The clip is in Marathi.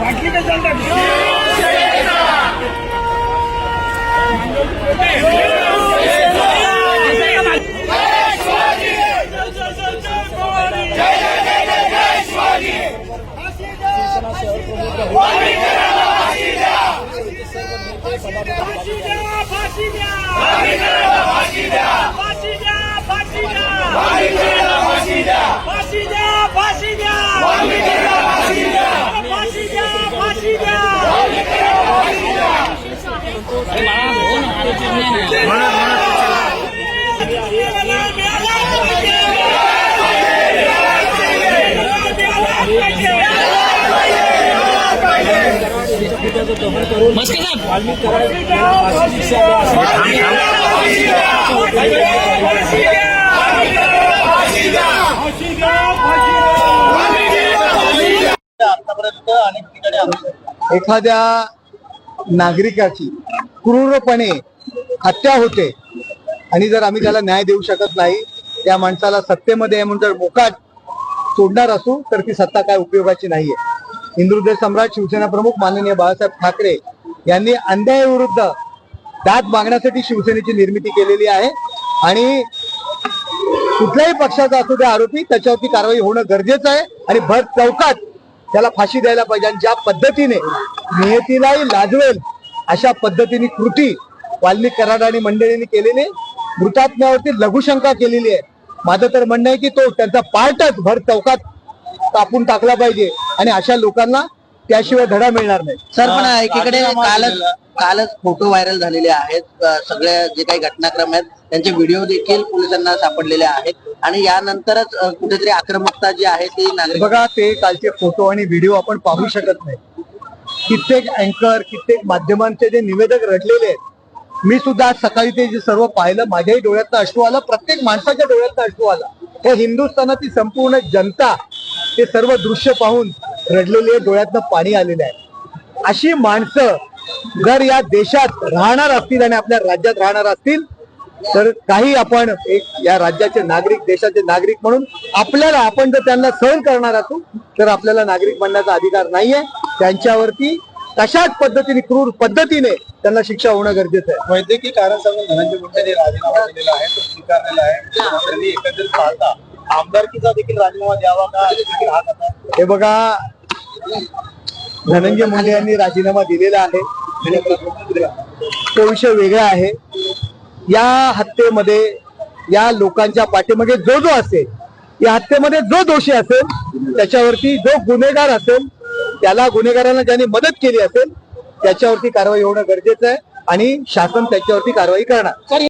बाटली का चालतात फाशी द्या फाशी द्या मस्के एखाद्या नागरिकाची क्रूरपणे हत्या होते आणि जर आम्ही त्याला न्याय देऊ शकत नाही त्या माणसाला सत्तेमध्ये म्हणून जर मोकाट सोडणार असू तर ती सत्ता काय उपयोगाची नाहीये. हिंदुहृदय सम्राट शिवसेना प्रमुख माननीय बाळासाहेब ठाकरे यांनी अन्यायाविरुद्ध दात मागण्यासाठी शिवसेनेची निर्मिती केलेली आहे. आणि कुठल्याही पक्षाचा असू द्या आरोपी त्याच्यावरती कारवाई होणं गरजेचं आहे. आणि भर चौकात त्याला फाशी द्यायला पाहिजे. आणि ज्या पद्धतीने नियतीलाही लाजवेल अशा पद्धतीने कृती वाल्मिक कराड आणि मंडळींनी केलेली मृतात्म्यावरती लघुशंका केलेली आहे. माझं तर म्हणणं आहे की तो त्यांचा पार्टच भर चौकात कापून टाकला पाहिजे. आणि अशा लोकांना त्याशिवाय धडा मिळणार नाही. सर पण एकीकडे कालच कालच फोटो व्हायरल झालेले आहेत. अ, सगळे जे काही घटनाक्रम आहेत त्यांचे व्हिडिओ देखील पोलिसांना सापडलेले आहेत. आणि यानंतरच कुठेतरी आक्रमकता जी आहे ती नागरिक बघा ते कालचे फोटो आणि व्हिडिओ आपण पाहू शकत नाही. कित्येक अँकर कित्येक माध्यमांचे जे निवेदक रडलेले आहेत. मी सुद्धा आज सकाळी ते जे सर्व पाहिलं माझ्याही डोळ्यात अश्रू आला. प्रत्येक माणसाच्या डोळ्यात अश्रू आला. हे हिंदुस्थानाची संपूर्ण जनता ते सर्व दृश्य पाहून रडलेली आहे डोळ्यातनं पाणी आलेलं आहे. अशी माणसं जर या देशात राहणार असतील आणि आपल्या राज्यात राहणार असतील तर काही आपण एक या राज्याचे नागरिक देशाचे नागरिक म्हणून आपल्याला आपण जर त्यांना सहन करणार असू तर आपल्याला नागरिक बनण्याचा अधिकार नाहीये. त्यांच्यावरती तशाच पद्धतीने क्रूर पद्धतीने त्यांना शिक्षा होणं गरजेचं आहे. वैद्यकीय कारण सांगून धनंजय मुंडेने राजीनामा दिलेला आहे तो स्वीकारलेला आहे. त्यांनी एकंदरीत पाहता आमदारकीचा देखील राजीनामा द्यावा का? देखील हा हे बघा धनंजय मुंडे यांनी राजीनामा दिलेला आहे. तो विषय वेगळा आहे. या हत्येमध्ये या लोकांच्या पाठीमागे जो जो असेल या हत्येमध्ये जो दोषी असेल त्याच्यावरती जो गुन्हेगार असेल त्याला गुन्हेगारांना ज्यांनी मदत केली असेल त्याच्यावरती कारवाई होणं गरजेचं आहे आणि शासन त्याच्यावरती कारवाई करणार.